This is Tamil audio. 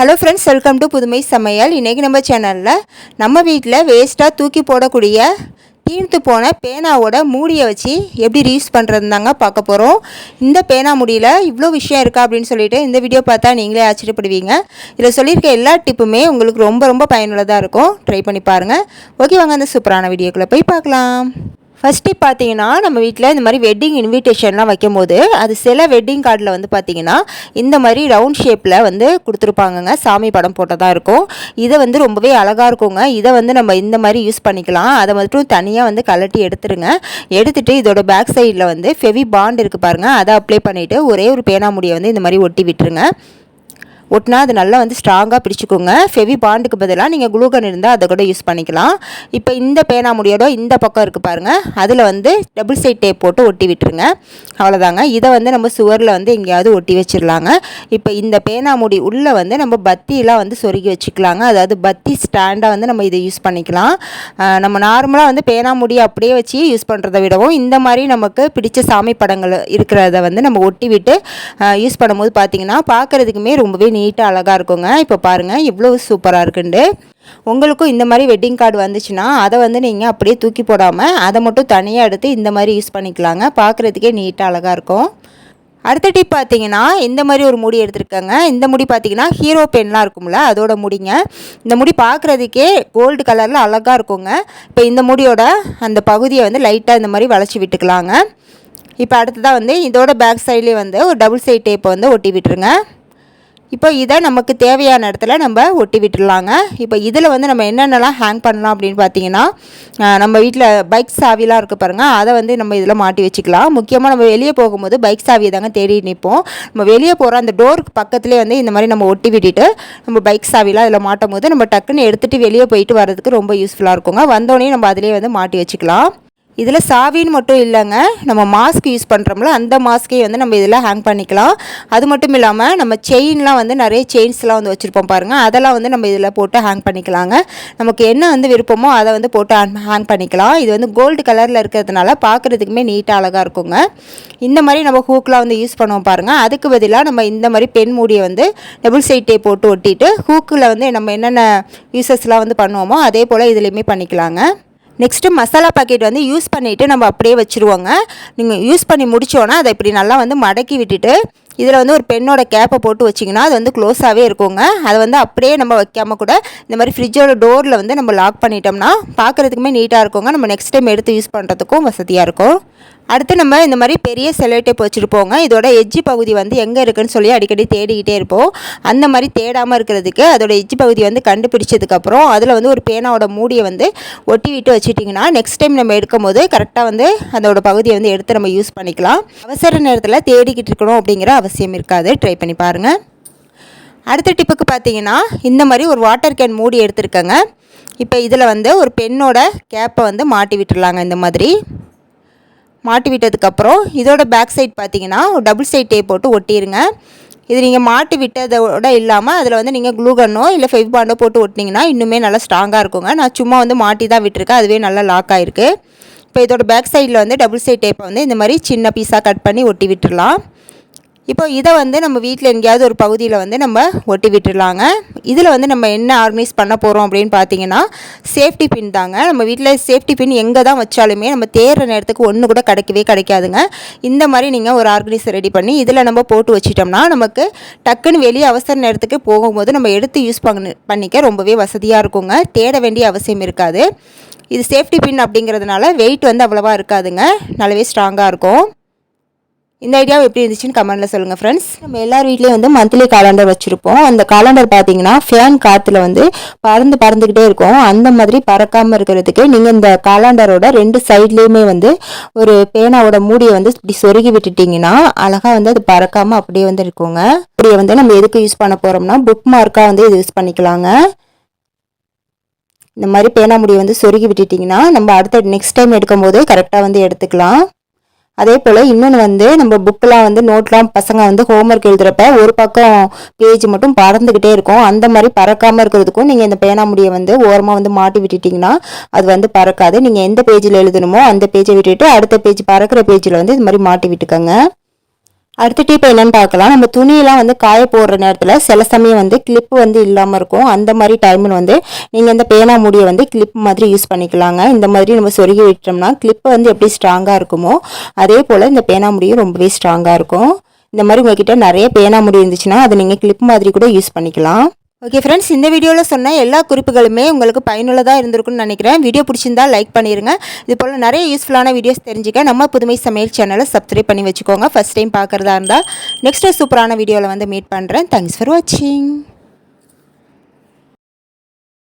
ஹலோ ஃப்ரெண்ட்ஸ் வெல்கம் டு புதுமை சமையல். இன்றைக்கி நம்ம சேனலில் நம்ம வீட்டில் வேஸ்ட்டாக தூக்கி போடக்கூடிய தீர்த்து போன பேனாவோட மூடியை வச்சு எப்படி ரீயூஸ் பண்ணுறது தாங்க பார்க்க போகிறோம் இந்த பேனா முடியில் இவ்வளோ விஷயம் இருக்கா அப்படின்னு சொல்லிட்டு இந்த வீடியோ பார்த்தா நீங்களே ஆச்சரியப்படுவீங்க. இதில் சொல்லியிருக்க எல்லா டிப்புமே உங்களுக்கு ரொம்ப ரொம்ப பயனுள்ளதாக இருக்கும். ட்ரை பண்ணி பாருங்கள் ஓகே வாங்க அந்த சூப்பரான வீடியோக்குள்ளே போய் பார்க்கலாம். ஃபஸ்ட்டு பார்த்தீங்கன்னா நம்ம வீட்டில் இந்த மாதிரி வெட்டிங் இன்விடேஷன்லாம் வைக்கும் போது அது சில வெட்டிங் கார்டில் வந்து பார்த்தீங்கன்னா இந்த மாதிரி ரவுண்ட் ஷேப்பில் வந்து கொடுத்துருப்பாங்கங்க. சாமி படம் போட்டதாக இருக்கும். இதை வந்து ரொம்பவே அழகாக இருக்குங்க. இதை வந்து நம்ம இந்த மாதிரி யூஸ் பண்ணிக்கலாம். அதை மட்டும் தனியாக வந்து கலட்டி எடுத்துருங்க. எடுத்துகிட்டு இதோட பேக் சைடில் வந்து ஃபெவி பாண்ட் இருக்குது பாருங்கள் அதை அப்ளை பண்ணிவிட்டு ஒரே ஒரு பேனா முடியை வந்து இந்த மாதிரி ஒட்டி விட்டுருங்க. ஒட்டினா அது நல்லா வந்து ஸ்ட்ராங்காக பிடிச்சிக்கோங்க. ஃபெவி பாண்டுக்கு பதிலாக நீங்கள் குளூகன் இருந்தால் அதை கூட யூஸ் பண்ணிக்கலாம். இப்போ இந்த பேனா முடியோட இந்த பக்கம் இருக்குது பாருங்கள் அதில் வந்து டபுள் சைட் டேப் போட்டு ஒட்டி விட்டுருங்க. அவ்வளோதாங்க இதை வந்து நம்ம சுவரில் வந்து எங்கேயாவது ஒட்டி வச்சிடலாங்க இப்போ இந்த பேனா முடி உள்ளே வந்து நம்ம பத்தியெலாம் வந்து சொருகி வச்சுக்கலாங்க. அதாவது பத்தி ஸ்டாண்டாக வந்து நம்ம இதை யூஸ் பண்ணிக்கலாம். நம்ம நார்மலாக வந்து பேனா முடி அப்படியே வச்சு யூஸ் பண்ணுறதை விடவும் இந்த மாதிரி நமக்கு பிடிச்ச சாமி படங்கள் இருக்கிறத வந்து நம்ம ஒட்டி விட்டு யூஸ் பண்ணும்போது பார்த்திங்கன்னா பார்க்குறதுக்குமே ரொம்பவே நீட்டாக அழகாக இருக்குங்க. இப்போ பாருங்கள் இவ்வளோ சூப்பராக இருக்குண்டு. உங்களுக்கும் இந்த மாதிரி வெட்டிங் கார்டு வந்துச்சுன்னா அதை வந்து நீங்கள் அப்படியே தூக்கி போடாமல் அதை மட்டும் தனியாக எடுத்து இந்த மாதிரி யூஸ் பண்ணிக்கலாங்க. பார்க்குறதுக்கே நீட்டாக அழகாக இருக்கும். அடுத்த டிப் பார்த்தீங்கன்னா இந்த மாதிரி ஒரு முடி எடுத்திருக்கேங்க. இந்த முடி பார்த்தீங்கன்னா ஹீரோ பென்லாம் இருக்கும்ல அதோட முடிங்க. இந்த முடி பார்க்குறதுக்கே கோல்டு கலரில் அழகாக இருக்குங்க. இப்போ இந்த முடியோட அந்த பகுதியை வந்து லைட்டாக இந்த மாதிரி வளைச்சி விட்டுக்கலாங்க. இப்போ அடுத்ததாக வந்து இதோட பேக் சைட்லேயே வந்து ஒரு டபுள் சைட் டேப்பை வந்து ஒட்டி விட்டுருங்க. இப்போ இதை நமக்கு தேவையான இடத்துல நம்ம ஒட்டி விட்டுடலாங்க. இப்போ இதில் வந்து நம்ம என்னென்னலாம் ஹேங் பண்ணலாம் அப்படின்னு பார்த்தீங்கன்னா நம்ம வீட்டில் பைக் சாவிலாம் இருக்குது பாருங்கள் அதை வந்து நம்ம இதில் மாட்டி வச்சுக்கலாம். முக்கியமாக நம்ம வெளியே போகும்போது பைக் சாவியை தாங்க தேடி நிற்போம். நம்ம வெளியே போகிற அந்த டோருக்கு பக்கத்துலேயே வந்து இந்த மாதிரி நம்ம ஒட்டி விட்டுட்டு நம்ம பைக் சாவிலாம் இதில் மாட்டும் போது நம்ம டக்குன்னு எடுத்துகிட்டு வெளியே போயிட்டு வர்றதுக்கு ரொம்ப யூஸ்ஃபுல்லாக இருக்குங்க. வந்தோடனே நம்ம அதிலே வந்து மாட்டி வச்சுக்கலாம். இதில் சாவின்னு மட்டும் இல்லைங்க நம்ம மாஸ்க் யூஸ் பண்ணுறோம்ல அந்த மாஸ்கே வந்து நம்ம இதில் ஹேங் பண்ணிக்கலாம். அது மட்டும் இல்லாமல் நம்ம செயின்லாம் வந்து நிறைய செயின்ஸ்லாம் வந்து வச்சுருப்போம் பாருங்கள் அதெல்லாம் வந்து நம்ம இதில் போட்டு ஹேங் பண்ணிக்கலாங்க. நமக்கு என்ன வந்து விருப்பமோ அதை வந்து போட்டு ஹேங் பண்ணிக்கலாம். இது வந்து கோல்டு கலரில் இருக்கிறதுனால பார்க்குறதுக்குமே நீட்டாக அழகாக இருக்குங்க. இந்த மாதிரி நம்ம ஹூக்லாம் வந்து யூஸ் பண்ணுவோம் பாருங்கள் அதுக்கு பதிலாக நம்ம இந்த மாதிரி பெண் மூடியை வந்து டபுள் சைட் டேப் போட்டு ஒட்டிட்டு ஹூக்கில் வந்து நம்ம என்னென்ன யூசஸ்லாம் வந்து பண்ணுவோமோ அதே போல் இதுலேயுமே பண்ணிக்கலாங்க. நெக்ஸ்ட்டு மசாலா பாக்கெட் வந்து யூஸ் பண்ணிவிட்டு நம்ம அப்படியே வச்சுருவோங்க. நீங்கள் யூஸ் பண்ணி முடித்தோன்னா அதை இப்படி நல்லா வந்து மடக்கி விட்டுட்டு இதில் வந்து ஒரு பெண்ணோட கேப்பை போட்டு வச்சிங்கன்னா அது வந்து க்ளோஸாகவே இருக்குங்க. அதை வந்து அப்படியே நம்ம வைக்காமல் கூட இந்த மாதிரி ஃப்ரிட்ஜோட டோரில் வந்து நம்ம லாக் பண்ணிட்டோம்னா பார்க்குறதுக்குமே நீட்டாக இருக்குங்க. நம்ம நெக்ஸ்ட் டைம் எடுத்து யூஸ் பண்ணுறதுக்கும் வசதியாக இருக்கும். அடுத்து நம்ம இந்த மாதிரி பெரிய செலவு டேப் வச்சுருப்போங்க. இதோட எஜ்ஜி பகுதி வந்து எங்கே இருக்குன்னு சொல்லி அடிக்கடி தேடிக்கிட்டே இருப்போம். அந்த மாதிரி தேடாமல் இருக்கிறதுக்கு அதோட எஜ்ஜி பகுதி வந்து கண்டுபிடிச்சதுக்கப்புறம் அதில் வந்து ஒரு பேனாவோட மூடியை வந்து ஒட்டி விட்டு வச்சுட்டிங்கன்னா நெக்ஸ்ட் டைம் நம்ம எடுக்கும் போது கரெக்டாக வந்து அதோட பகுதியை வந்து எடுத்து நம்ம யூஸ் பண்ணிக்கலாம். அவசர நேரத்தில் தேடிக்கிட்டு இருக்கணும் அப்படிங்கிற அவசியம் இருக்காது. ட்ரை பண்ணி பாருங்கள் அடுத்த டிப்புக்கு பார்த்தீங்கன்னா இந்த மாதிரி ஒரு வாட்டர் கேன் மூடி எடுத்திருக்கேங்க. இப்போ இதில் வந்து ஒரு பெண்ணோட கேப்பை வந்து மாட்டி விட்டுறலாங்க இந்த மாதிரி. மாட்டி விட்டதுக்கப்புறம் இதோட பேக் சைட் பார்த்தீங்கன்னா டபுள் சைட் டேப் போட்டு ஒட்டிடுங்க இது நீங்கள் மாட்டி விட்டதோட இல்லாமல் அதில் வந்து நீங்கள் க்ளூகன்னோ இல்லை ஃபெவ் பாண்டோ போட்டு ஒட்டினீங்கன்னா இன்னுமே நல்லா ஸ்ட்ராங்காக இருக்குங்க. நான் சும்மா வந்து மாட்டி தான் விட்டுருக்கேன். அதுவே நல்லா லாக் ஆகிருக்கு இப்போ இதோட பேக் சைடில் வந்து டபுள் சைட் டேப்பை வந்து இந்த மாதிரி சின்ன பீஸாக கட் பண்ணி ஒட்டி விட்டுறலாம் இப்போ இதை வந்து நம்ம வீட்டில் எங்கேயாவது ஒரு பகுதியில் வந்து நம்ம ஒட்டி விட்டுடலாங்க. இதில் வந்து நம்ம என்ன ஆர்கனைஸ் பண்ண போகிறோம் அப்படின்னு பார்த்தீங்கன்னா சேஃப்டி பின் தாங்க. நம்ம வீட்டில் சேஃப்டி பின் எங்கே தான் வச்சாலுமே நம்ம தேடுற நேரத்துக்கு ஒன்று கூட கிடைக்கவே கிடைக்காதுங்க. இந்த மாதிரி நீங்கள் ஒரு ஆர்கனைஸ் ரெடி பண்ணி இதில் நம்ம போட்டு வச்சிட்டோம்னா நமக்கு டக்குன்னு வெளியே அவசர நேரத்துக்கு போகும்போது நம்ம எடுத்து யூஸ் பண்ண பண்ணிக்க ரொம்பவே வசதியாக இருக்குங்க. தேட வேண்டிய அவசியம் இருக்காது. இது சேஃப்டி பின் அப்படிங்கிறதுனால வெயிட் வந்து அவ்வளோவா இருக்காதுங்க. நல்லாவே ஸ்ட்ராங்காக இருக்கும். இந்த ஐடியாவை எப்படி இருந்துச்சுன்னு கமெண்ட்டில் சொல்லுங்கள் ஃப்ரெண்ட்ஸ் நம்ம எல்லார் வீட்லேயும் வந்து மந்த்லி காலண்டர் வச்சுருப்போம். அந்த காலண்டர் பார்த்தீங்கன்னா ஃபேன் காற்றுல வந்து பறந்து பறந்துக்கிட்டே இருக்கும். அந்த மாதிரி பறக்காமல் இருக்கிறதுக்கு நீங்கள் இந்த காலண்டரோட ரெண்டு சைட்லேயுமே வந்து ஒரு பேனாவோட மூடியை வந்து இப்படி சொருகி விட்டுட்டிங்கன்னா அழகாக வந்து அது பறக்காமல் அப்படியே வந்து இருக்குங்க. அப்படியே வந்து நம்ம எதுக்கு யூஸ் பண்ண போகிறோம்னா புக் மார்க்காக வந்து இது யூஸ் பண்ணிக்கலாங்க. இந்த மாதிரி பேனா முடியை வந்து சொருகி விட்டுட்டிங்கன்னா நம்ம அடுத்த நெக்ஸ்ட் டைம் எடுக்கும்போது கரெக்டாக வந்து எடுத்துக்கலாம். அதே போல் இன்னொன்று வந்து நம்ம புக்கெலாம் வந்து நோட்லாம் பசங்க வந்து ஹோம்ஒர்க் எழுதுகிறப்ப ஒரு பக்கம் பேஜ் மட்டும் பறந்துக்கிட்டே இருக்கும். அந்த மாதிரி பறக்காமல் இருக்கிறதுக்கும் நீங்கள் இந்த பேனா முடியை வந்து ஓரமாக வந்து மாட்டி விட்டுட்டிங்கன்னா அது வந்து பறக்காது. நீங்கள் எந்த பேஜில் எழுதணுமோ அந்த பேஜை விட்டுட்டு அடுத்த பேஜ் பறக்கிற பேஜில் வந்து இது மாதிரி மாட்டி விட்டுக்கோங்க. அடுத்த டிப் என்னன்னு பார்க்கலாம். நம்ம துணியெல்லாம் வந்து காய போடுற நேரத்தில் சில சமயம் வந்து கிளிப் வந்து இல்லாமல் இருக்கும். அந்த மாதிரி டைமில் வந்து நீங்கள் இந்த பேனா முடியை வந்து கிளிப் மாதிரி யூஸ் பண்ணிக்கலாங்க. இந்த மாதிரி நம்ம சொருகி விட்டோம்னா கிளிப்பு வந்து எப்படி ஸ்ட்ராங்காக இருக்குமோ அதே போல் இந்த பேனா முடியும் ரொம்பவே ஸ்ட்ராங்காக இருக்கும். இந்த மாதிரி உங்ககிட்ட நிறைய பேனா முடி இருந்துச்சுன்னா அதை நீங்கள் கிளிப் மாதிரி கூட யூஸ் பண்ணிக்கலாம். ஓகே ஃப்ரெண்ட்ஸ் இந்த வீடியோவில் சொன்ன எல்லா குறிப்புகளுமே உங்களுக்கு பயனுள்ளதாக இருந்திருக்கும்னு நினைக்கிறேன். வீடியோ பிடிச்சிருந்தா லைக் பண்ணிடுங்க இது போல் நிறைய யூஸ்ஃபுல்லான வீடியோஸ் தெரிஞ்சுக்க நம்ம புதுமை சமையல் சேனலை சப்ஸ்கிரைப் பண்ணி வச்சுக்கோங்க. ஃபஸ்ட் டைம் பார்க்குறதா இருந்தால் நெக்ஸ்ட்டு சூப்பரான வீடியோவில் வந்து மீட் பண்ணுறேன் தேங்க்ஸ் ஃபார் வாட்சிங்